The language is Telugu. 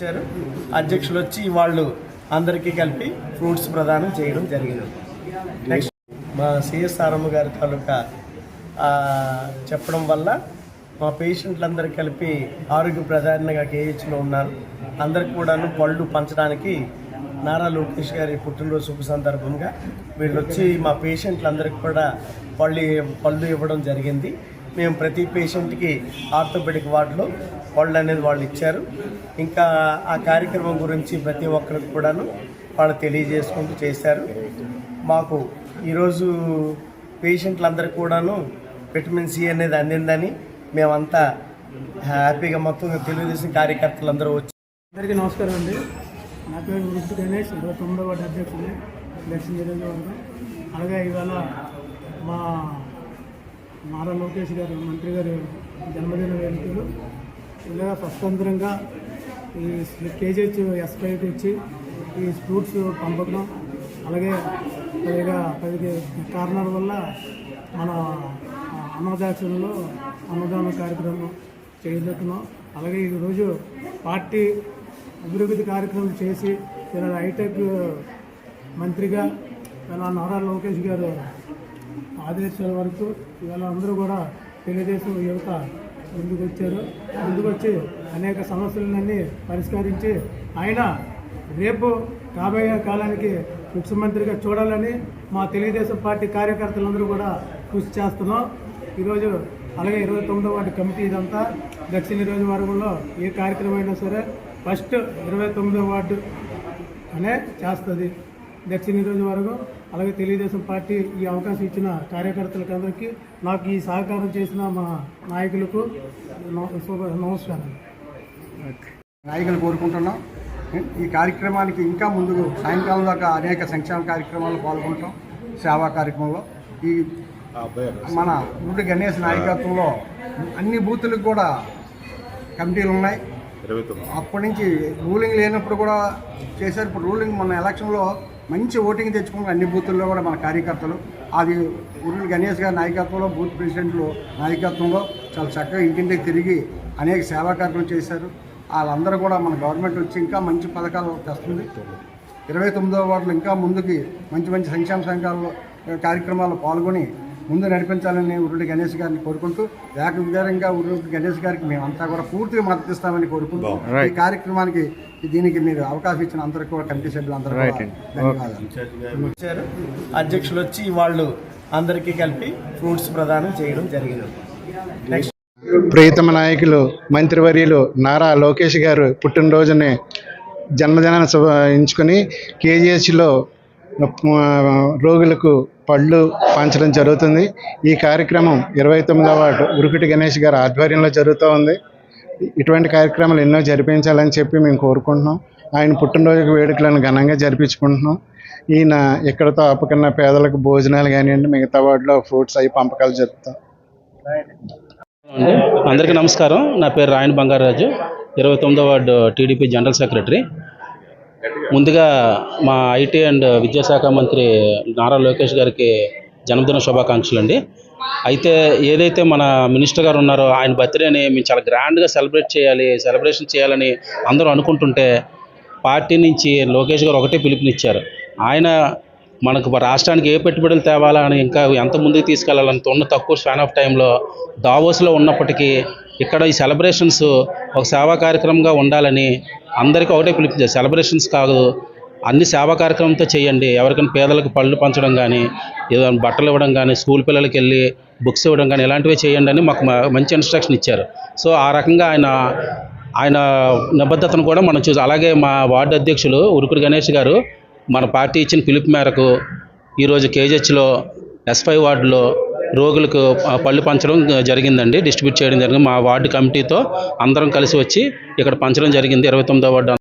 వచ్చారు. అధ్యక్షులు వచ్చి వాళ్ళు అందరికీ కలిపి ఫ్రూట్స్ ప్రదానం చేయడం జరిగింది. నెక్స్ట్ మా సిఎస్ఆర్ఎం గారి తాలూకా చెప్పడం వల్ల మా పేషెంట్లందరూ కలిపి ఆరోగ్య ప్రధానంగా కేహెచ్లో ఉన్నారు. అందరికి కూడాను పళ్ళు పంచడానికి నారా లోకేష్ గారి పుట్టినరోజు శుభ సందర్భంగా వీళ్ళు వచ్చి మా పేషెంట్లందరికీ కూడా పళ్ళు పళ్ళు ఇవ్వడం జరిగింది. మేము ప్రతి పేషెంట్కి ఆర్థోపెడిక్ వార్డులో వాళ్ళు అనేది వాళ్ళు ఇచ్చారు. ఇంకా ఆ కార్యక్రమం గురించి ప్రతి ఒక్కరికి కూడాను వాళ్ళు తెలియజేసుకుంటూ చేశారు. మాకు ఈరోజు పేషెంట్లందరికీ కూడాను విటమిన్ సి అనేది అందిందని మేమంతా హ్యాపీగా మొత్తం తెలుగుదేశం కార్యకర్తలందరూ వచ్చి అందరికీ నమస్కారం అండి. నా పేరు వృద్ధి గణేష్ ఇరవై తొమ్మిదవ అధ్యక్షుడు దక్షిణ అలాగే ఇవాళ మా నారా లోకేష్ గారు మంత్రి గారు జన్మదిన వేడుకలు. ఇలా స్వతంత్రంగా ఈ కేజీహెచ్ ఎస్పైకి ఇచ్చి ఈ ఫ్రూట్స్ పంపడం అలాగే పైగా పది కారణాల వల్ల మన అన్నదాక్షణలో అన్నదాన కార్యక్రమం చేయబోతున్నాం అలాగే ఈరోజు పార్టీ అభివృద్ధి కార్యక్రమం చేసి ఇలా హైటెక్ మంత్రిగా నారా లోకేష్ గారు ఆదేశాల వరకు ఇవాళ అందరూ కూడా తెలుగుదేశం యువత ముందుకు వచ్చారు. ముందుకు వచ్చి అనేక సమస్యలన్నీ పరిష్కరించి ఆయన రేపు రాబోయే కాలానికి ముఖ్యమంత్రిగా చూడాలని మా తెలుగుదేశం పార్టీ కార్యకర్తలందరూ కూడా కృషి చేస్తున్నాం. ఈరోజు అలాగే ఇరవై తొమ్మిదో వార్డు కమిటీ ఇదంతా దక్షిణ నియోజకవర్గంలో ఏ కార్యక్రమం అయినా సరే ఫస్ట్ ఇరవై తొమ్మిదో వార్డు అనే చేస్తుంది. దక్షిణ నియోజకవర్గం అలాగే తెలుగుదేశం పార్టీ ఈ అవకాశం ఇచ్చిన కార్యకర్తలకు అందరికీ నాకు ఈ సహకారం చేసిన మా నాయకులకు నమస్కారం. నాయకులు కోరుకుంటున్నాం ఈ కార్యక్రమానికి ఇంకా ముందుకు సాయంకాలం దాకా అనేక సంక్షేమ కార్యక్రమాల్లో పాల్గొంటాం సేవా కార్యక్రమంలో. ఈ మన ఊరి గణేష్ నాయకత్వంలో అన్ని బూతులకు కూడా కమిటీలు ఉన్నాయి. అప్పటి నుంచి రూలింగ్ లేనప్పుడు కూడా చేశారు. ఇప్పుడు రూలింగ్ మన ఎలక్షన్లో మంచి ఓటింగ్ తెచ్చుకున్న అన్ని బూతుల్లో కూడా మన కార్యకర్తలు. అది ఉరులు గణేష్ గారి నాయకత్వంలో బూత్ ప్రెసిడెంట్లు నాయకత్వంలో చాలా చక్కగా ఇంటింటికి తిరిగి అనేక సేవా కార్యక్రమం చేశారు. వాళ్ళందరూ కూడా మన గవర్నమెంట్ వచ్చి ఇంకా మంచి పథకాలు తెస్తుంది. ఇరవై తొమ్మిదవ వార్డులు ఇంకా ముందుకి మంచి మంచి సంక్షేమ సంఘాల్లో కార్యక్రమాల్లో పాల్గొని ముందు నడిపించాలని ఉరుడి గణేష్ గారిని కోరుకుంటూ ఏకవిధానంగా ఉరుడి గణేష్ గారికి మేమంతా కూడా పూర్తిగా మద్దతు ఇస్తామని కోరుకుంటూ ఈ కార్యక్రమానికి దీనికి మీరు అవకాశం ఇచ్చిన అందరికీ కూడా కమిటీ సభ్యులందరూ ధన్యవాదాలు. వచ్చారు. అధ్యక్షులు వచ్చి వాళ్ళు అందరికీ కలిపి ఫ్రూట్స్ ప్రదానం చేయడం జరిగింది. నెక్స్ట్ ప్రియతమ నాయకులు మంత్రివర్యులు నారా లోకేష్ గారు పుట్టినరోజుని జన్మదినాన్ని శుభ ఎంచుకొని కేజీహెచ్లో రోగులకు పళ్ళు పంచడం జరుగుతుంది. ఈ కార్యక్రమం ఇరవై తొమ్మిదవ వార్డు ఉరుకుటి గణేష్ గారి ఆధ్వర్యంలో జరుగుతూ ఉంది. ఇటువంటి కార్యక్రమాలు ఎన్నో జరిపించాలని చెప్పి మేము కోరుకుంటున్నాం. ఆయన పుట్టినరోజు వేడుకలను ఘనంగా జరిపించుకుంటున్నాం. ఈయన ఎక్కడితో ఆపకన్నా పేదలకు భోజనాలు కానివ్వండి మిగతా వాటిలో ఫ్రూట్స్ అవి పంపకాలు జరుపుతాం. అందరికీ నమస్కారం. నా పేరు రాయన్ బంగారాజు. ఇరవై తొమ్మిదో వార్డు టీడీపీ జనరల్ సెక్రటరీ. ముందుగా మా ఐటీ అండ్ విద్యాశాఖ మంత్రి నారా లోకేష్ గారికి జన్మదిన శుభాకాంక్షలు అండి. అయితే ఏదైతే మన మినిస్టర్ గారు ఉన్నారో ఆయన బర్త్డేని మేము చాలా గ్రాండ్గా సెలబ్రేట్ చేయాలి సెలబ్రేషన్ చేయాలని అందరూ అనుకుంటుంటే పార్టీ నుంచి లోకేష్ గారు ఒకటే పిలుపునిచ్చారు. ఆయన మనకు రాష్ట్రానికి ఏ పెట్టుబడులు తేవాలా అని ఇంకా ఎంత ముందుకు తీసుకెళ్ళాలని ఉన్న తక్కువ స్పాన్ ఆఫ్ టైంలో దావోస్లో ఉన్నప్పటికీ ఇక్కడ ఈ సెలబ్రేషన్స్ ఒక సేవా కార్యక్రమంగా ఉండాలని అందరికీ ఒకటే పిలుపు సెలబ్రేషన్స్ కాదు అన్ని సేవా కార్యక్రమంతో చేయండి. ఎవరికైనా పేదలకు పళ్ళు పంచడం కానీ ఏదైనా బట్టలు ఇవ్వడం కానీ స్కూల్ పిల్లలకి వెళ్ళి బుక్స్ ఇవ్వడం కానీ ఇలాంటివి చేయండి అని మాకు మంచి ఇన్స్ట్రక్షన్ ఇచ్చారు. సో ఆ రకంగా ఆయన ఆయన నిబద్ధతను కూడా మనం చూసి అలాగే మా వార్డు అధ్యక్షులు ఉరుకుడు గణేష్ గారు మన పార్టీ ఇచ్చిన పిలుపు మేరకు ఈరోజు కేజెచ్లో ఎస్ ఫైవ్ వార్డులో రోగులకు పళ్ళు పంచడం జరిగిందండి. డిస్ట్రిబ్యూట్ చేయడం జరిగింది. మా వార్డు కమిటీతో అందరం కలిసి వచ్చి ఇక్కడ పంచడం జరిగింది. ఇరవై తొమ్మిదో వార్డు